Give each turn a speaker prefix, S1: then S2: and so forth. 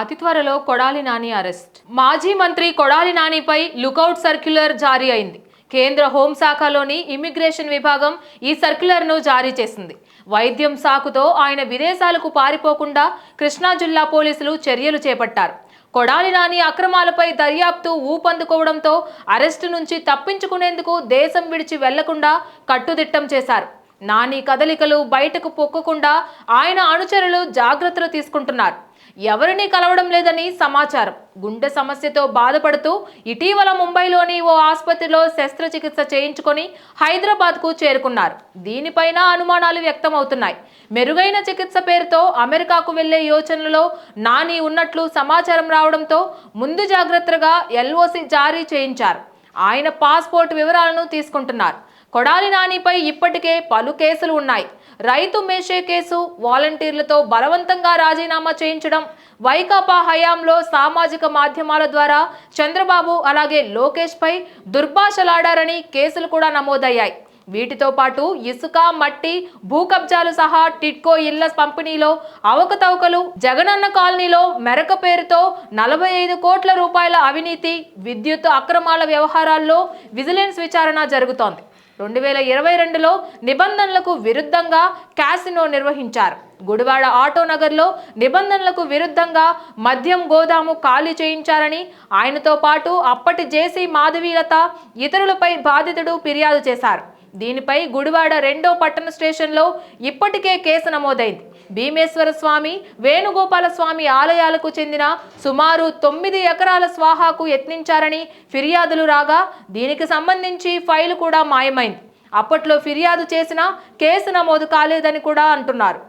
S1: అతి త్వరలో కొడాలి నాని అరెస్ట్. మాజీ మంత్రి కొడాలి నానిపై లుకౌట్ సర్క్యులర్ జారీ అయింది. కేంద్ర హోంశాఖలోని ఇమ్మిగ్రేషన్ విభాగం ఈ సర్క్యులర్ను జారీ చేసింది. వైద్యం సాకుతో ఆయన విదేశాలకు పారిపోకుండా కృష్ణా జిల్లా పోలీసులు చర్యలు చేపట్టారు. కొడాలి నాని అక్రమాలపై దర్యాప్తు ఊపందుకోవడంతో అరెస్టు నుంచి తప్పించుకునేందుకు దేశం విడిచి వెళ్ళకుండా కట్టుదిట్టం చేశారు. నాని కదలికలు బయటకు పొక్కకుండా ఆయన అనుచరులు జాగ్రత్తలు తీసుకుంటున్నారు. ఎవరినీ కలవడం లేదని సమాచారం. గుండె సమస్యతో బాధపడుతూ ఇటీవల ముంబైలోని ఓ ఆసుపత్రిలో శస్త్రచికిత్స చేయించుకొని హైదరాబాద్కు చేరుకున్నారు. దీనిపైన అనుమానాలు వ్యక్తమవుతున్నాయి. మెరుగైన చికిత్స పేరుతో అమెరికాకు వెళ్ళే యోచనలో నాని ఉన్నట్లు సమాచారం రావడంతో ముందు జాగ్రత్తగా ఎల్ఓసి జారీ చేయించారు. ఆయన పాస్పోర్ట్ వివరాలను తీసుకుంటున్నారు. కొడాలి నానిపై ఇప్పటికే పలు కేసులు ఉన్నాయి. రైతు మేషే కేసు వాలంటీర్లతో బలవంతంగా రాజీనామా చేయించడం వైకాపా హయాంలో సామాజిక మాధ్యమాల ద్వారా చంద్రబాబు అలాగే లోకేష్పై దుర్భాషలాడారని కేసులు కూడా నమోదయ్యాయి. వీటితో పాటు ఇసుక మట్టి భూ కబ్జాలు సహా టిట్కో ఇళ్ళ పంపిణీలో అవకతవకలు జగనన్న కాలనీలో మెరక పేరుతో నలభై ఐదు కోట్ల రూపాయల అవినీతి విద్యుత్ అక్రమాల వ్యవహారాల్లో విజిలెన్స్ విచారణ జరుగుతోంది. రెండు వేల ఇరవై రెండులో నిబంధనలకు విరుద్ధంగా క్యాసినో నిర్వహించారు. గుడివాడ ఆటో నగర్లో నిబంధనలకు విరుద్ధంగా మద్యం గోదాము ఖాళీ చేయించారని ఆయనతో పాటు అప్పటి జేసీ మాధవీలత ఇతరులపై బాధితుడు ఫిర్యాదు చేశారు. దీనిపై గుడివాడ రెండో పట్టణ స్టేషన్లో ఇప్పటికే కేసు నమోదైంది. భీమేశ్వర స్వామి వేణుగోపాల స్వామి ఆలయాలకు చెందిన సుమారు తొమ్మిది ఎకరాల స్వాహాకు యత్నించారని ఫిర్యాదులు రాగా దీనికి సంబంధించి ఫైలు కూడా మాయమైంది. అప్పట్లో ఫిర్యాదు చేసినా కేసు నమోదు కాలేదని కూడా అంటున్నారు.